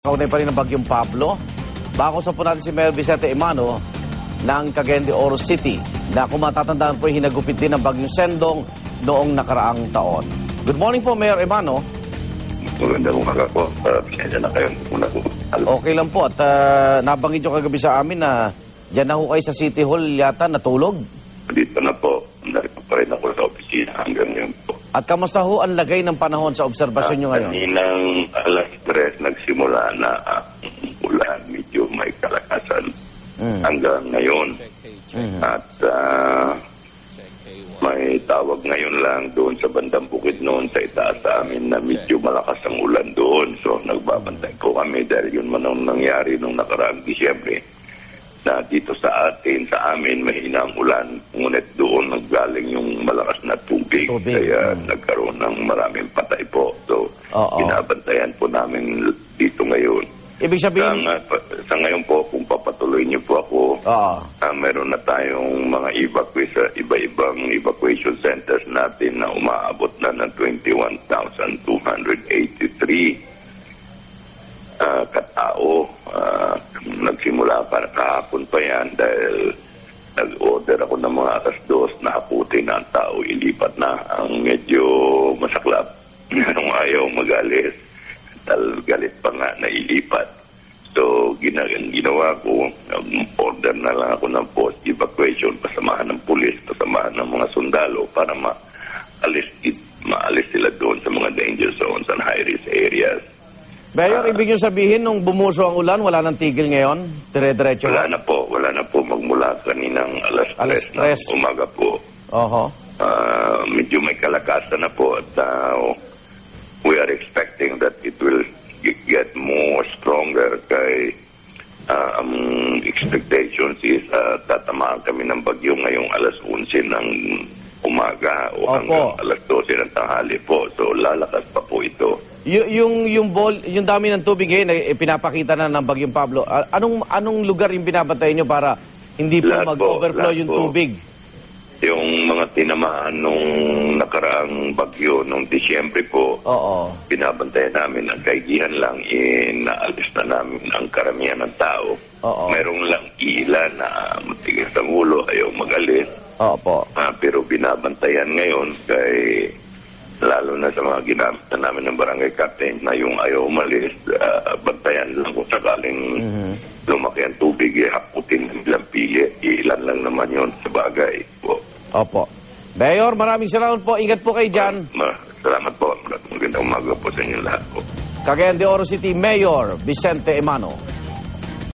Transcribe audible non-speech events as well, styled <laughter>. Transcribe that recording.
Kaunay pa rin ang bagyong Pablo. Bako sa po natin si Mayor Vicente Emano ng Cagayan de Oro City na kung matatandaan po hinagupit din ng bagyong Sendong noong nakaraang taon. Good morning po, Mayor Emano. Magandang umaga po. Uh, na kayo muna po. Okay lang po at ah, nabanggit nyo kagabi sa amin na dyan na ho kayo sa City Hall yata natulog. dito na po. Narito pa rin ako sa opisina hanggang ngayon po. At kamusta ho ang lagay ng panahon sa obserbasyon nyo ngayon? Kaninang alas 3 nagsimula na ang ulan. Medyo may kalakasan Mm. hanggang ngayon. Mhm. At ah, may tawag ngayon lang doon sa bandang bukid noon sa itaas sa amin na medyo malakas ang ulan doon. So nagbabantay po kami dahil yun man ang nangyari nung nakaraang Disyembre na dito sa atin, sa amin, mahina ang ulan. Ngunit doon naggaling yung malakas na tubig. Tubig, Kaya mm. nagkaroon ng maraming patay po. So, Oo. binabantayan po namin dito ngayon. Ibig Sa, sabihin, nga- sa ngayon po, kung papatuloy niyo po ako, Oo. Ah, meron na tayong mga evacuate sa iba-ibang evacuation centers natin na umaabot na ng 21,283 nagsimula pa kahapon pa yan dahil nag-order ako ng mga alas dos na haputin na ang tao ilipat na. Ang medyo masaklap, <laughs> merong ayaw magalis. Dahil galit pa nga na ilipat. So, gina ginawa ko, order na lang ako ng post evacuation, pasamahan ng pulis, pasamahan ng mga sundalo para maalis, maalis sila doon sa mga danger zones and high-risk areas. Mayor, ibig nyo sabihin nung bumuso ang ulan, wala nang tigil ngayon? Dire-diretso? Wala na po, wala na po magmula kaninang alas Alas 3 ng tres. umaga po. Oho. Ah, medyo may kalakasan na po at ah, we are expecting that it will get more stronger kay ah, ang expectations is ah, tatamaan kami ng bagyo ngayong alas 11 ng umaga o Opo. hanggang alas 12 ng tanghali po. So lalakas pa po ito. Y- yung yung ball, yung dami ng tubig ngayon eh, pinapakita na ng Bagyong Pablo. Anong anong lugar yung binabantayan nyo para hindi po Lahat po, mag-overflow lahat yung po. tubig? Yung mga tinamaan nung nakaraang bagyo nung Disyembre po, Oo. binabantayan namin ang kaigihan lang, inaalis na namin ang karamihan ng tao. Oo. Merong lang ilan na matigas ang ulo, ayaw magalis. Opo. Ah, pero binabantayan ngayon kay lalo na sa mga ginamit na namin ng barangay captain na yung ayaw umalis, ah, bantayan lang kung sakaling lumaki ang tubig, eh, haputin ng ilang pili, ilan lang naman yon sa bagay po. Opo. Mayor, maraming salamat po. Ingat po kayo dyan. Ma- salamat po. Magandang umaga po sa inyo lahat po. Cagayan de Oro City Mayor Vicente Emano.